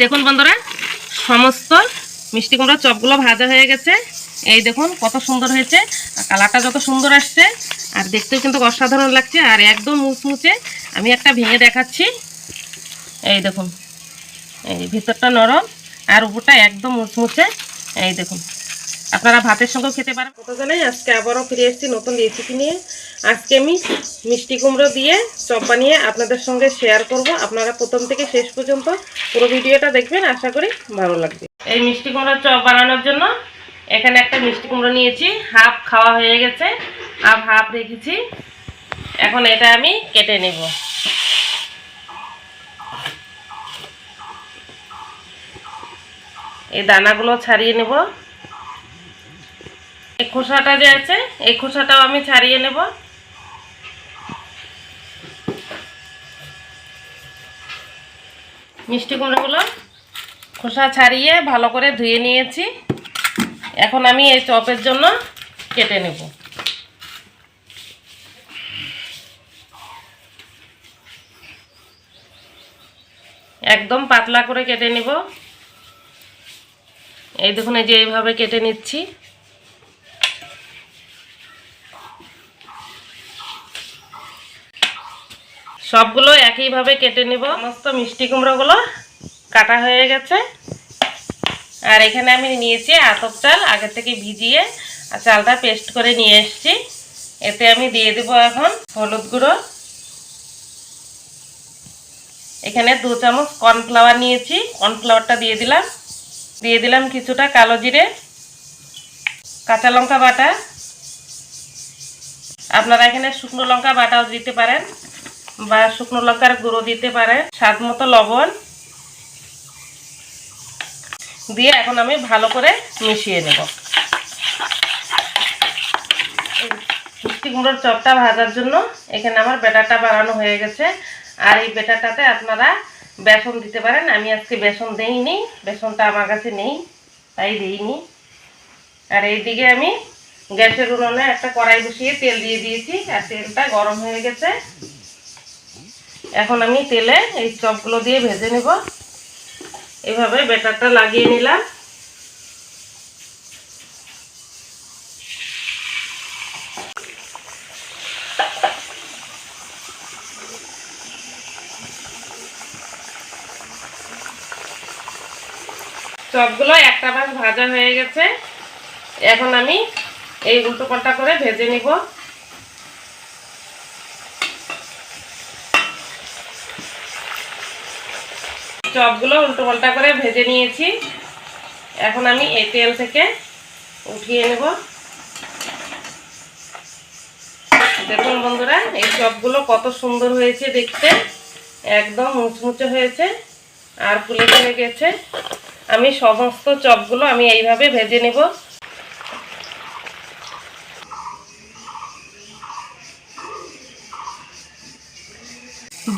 দেখুন বন্ধুরা, সমস্ত মিষ্টি কুমড়ার চপগুলো ভাজা হয়ে গেছে। এই দেখুন কত সুন্দর হয়েছে কালারটা যত সুন্দর আসছে, আর দেখতেও কিন্তু অসাধারণ লাগছে, আর একদম মুচমুচে আমি একটা ভেঙে দেখাচ্ছি। এই দেখুন, এই ভিতরটা নরম, আর উপরটা একদম মুচমুচে, এই দেখুন। আপনারা ভাতের সঙ্গে খেতে পারেন। কত জানাই আজকে আবারও ফিরে এসেছি নতুন রেসিপি নিয়ে। আজকে আমি মিষ্টি কুমড়ো দিয়ে চপ বানিয়ে আপনাদের সঙ্গে শেয়ার করব। আপনারা প্রথম থেকে শেষ পর্যন্ত পুরো ভিডিওটা দেখবেন, আশা করি ভালো লাগবে। এই মিষ্টি কুমড়োর চপ বানানোর জন্য এখানে একটা মিষ্টি কুমড়ো নিয়েছি হাফ খাওয়া হয়ে গেছে আর হাফ রেখেছি। এখন এটা আমি কেটে নেব। এই দানাগুলো ছাড়িয়ে নেব। এই খোসাটা যে আছে, এই খোসাটাও আমি ছাড়িয়ে নেব। মিষ্টি কুমড়োগুলো খোসা ছাড়িয়ে ভালো করে ধুয়ে নিয়েছি। এখন আমি এই চপের জন্য কেটে নেব। একদম পাতলা করে কেটে নেব। এই দেখুন, এই যে এইভাবে কেটে নিচ্ছি। সবগুলো একইভাবে কেটে নেব। সমস্ত মিষ্টি কুমড়োগুলো কাটা হয়ে গেছে। আর এখানে আমি নিয়েছি আতপ চাল, আগে থেকে ভিজিয়ে আর চালটা পেস্ট করে নিয়ে এসেছি। এতে আমি দিয়ে দেব এখন হলুদ গুঁড়ো। এখানে দু চামচ কর্নফ্লাওয়ার নিয়েছি। কর্নফ্লাওয়ারটা দিয়ে দিলাম। দিয়ে দিলাম কিছুটা কালো জিরে, কাঁচা লঙ্কা বাটা। আপনারা এখানে শুকনো লঙ্কা বাটাও দিতে পারেন। বা শুকনো লঙ্কার গুঁড়ো দিতে পারে, স্বাদ মতো লবণ। দিয়ে এখন আমি ভালো করে মিশিয়ে নেব। মিষ্টি কুমড়োর চপটা ভাজার জন্য এখানে আমার বেটারটা বানানো হয়ে গেছে। আর এই বেটারটাতে আপনারা বেসন দিতে পারেন। আমি আজকে বেসন দেইনি, বেসনটা আমার কাছে নেই, তাই দিইনি। আর এইদিকে আমি গ্যাসের উনুনে একটা কড়াই বসিয়ে তেল দিয়ে দিয়েছি। আর তেলটা গরম হয়ে গেছে। এখন আমি তেলে এই চপগুলো দিয়ে ভেজে নেব। এভাবে বেটারটা লাগিয়ে নিলাম। চপগুলো একটা ভাগ ভাজা হয়ে গেছে। এখন আমি এই উল্টো পাল্টা করে ভেজে নিব। চপগুলো উল্টো পাল্টা করে ভেজে নিয়েছি। এখন আমি এই তেল থেকে উঠিয়ে নেব। দেখুন বন্ধুরা, এই চপগুলো কত সুন্দর হয়েছে দেখতে। একদম মুচমুচে হয়েছে আর ফুলে ফুলে গেছে। আমি সমস্ত চপগুলো আমি এইভাবে ভেজে নেব।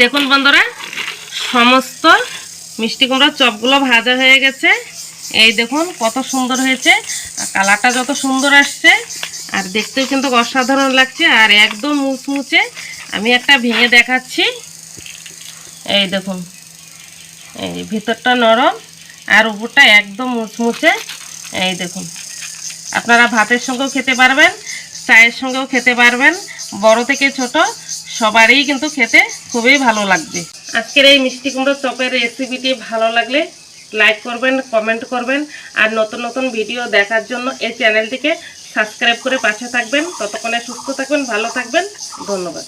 দেখুন বন্ধুরা, সমস্ত মিষ্টি কুমড়ার চপগুলো ভাজা হয়ে গেছে। এই দেখুন কত সুন্দর হয়েছে। কালারটা যত সুন্দর আসছে, আর দেখতেও কিন্তু অসাধারণ লাগছে। আর একদম মুচমুচে আমি একটা ভেঙে দেখাচ্ছি। এই দেখুন, এই ভিতরটা নরম আর উপরটা একদম মুচমুচে। এই দেখুন, আপনারা ভাতের সঙ্গেও খেতে পারবেন, চায়ের সঙ্গেও খেতে পারবেন। বড় থেকে ছোট, সবারই কিন্তু খেতে খুবই ভালো লাগবে। আজকের এই মিষ্টি কুমড়ো চপের রেসিপিটি ভালো লাগলে লাইক করবেন কমেন্ট করবেন, আর নতুন নতুন ভিডিও দেখার জন্য এই চ্যানেলটিকে সাবস্ক্রাইব করে পাশে থাকবেন। ততক্ষণে সুস্থ থাকবেন, ভালো থাকবেন। ধন্যবাদ।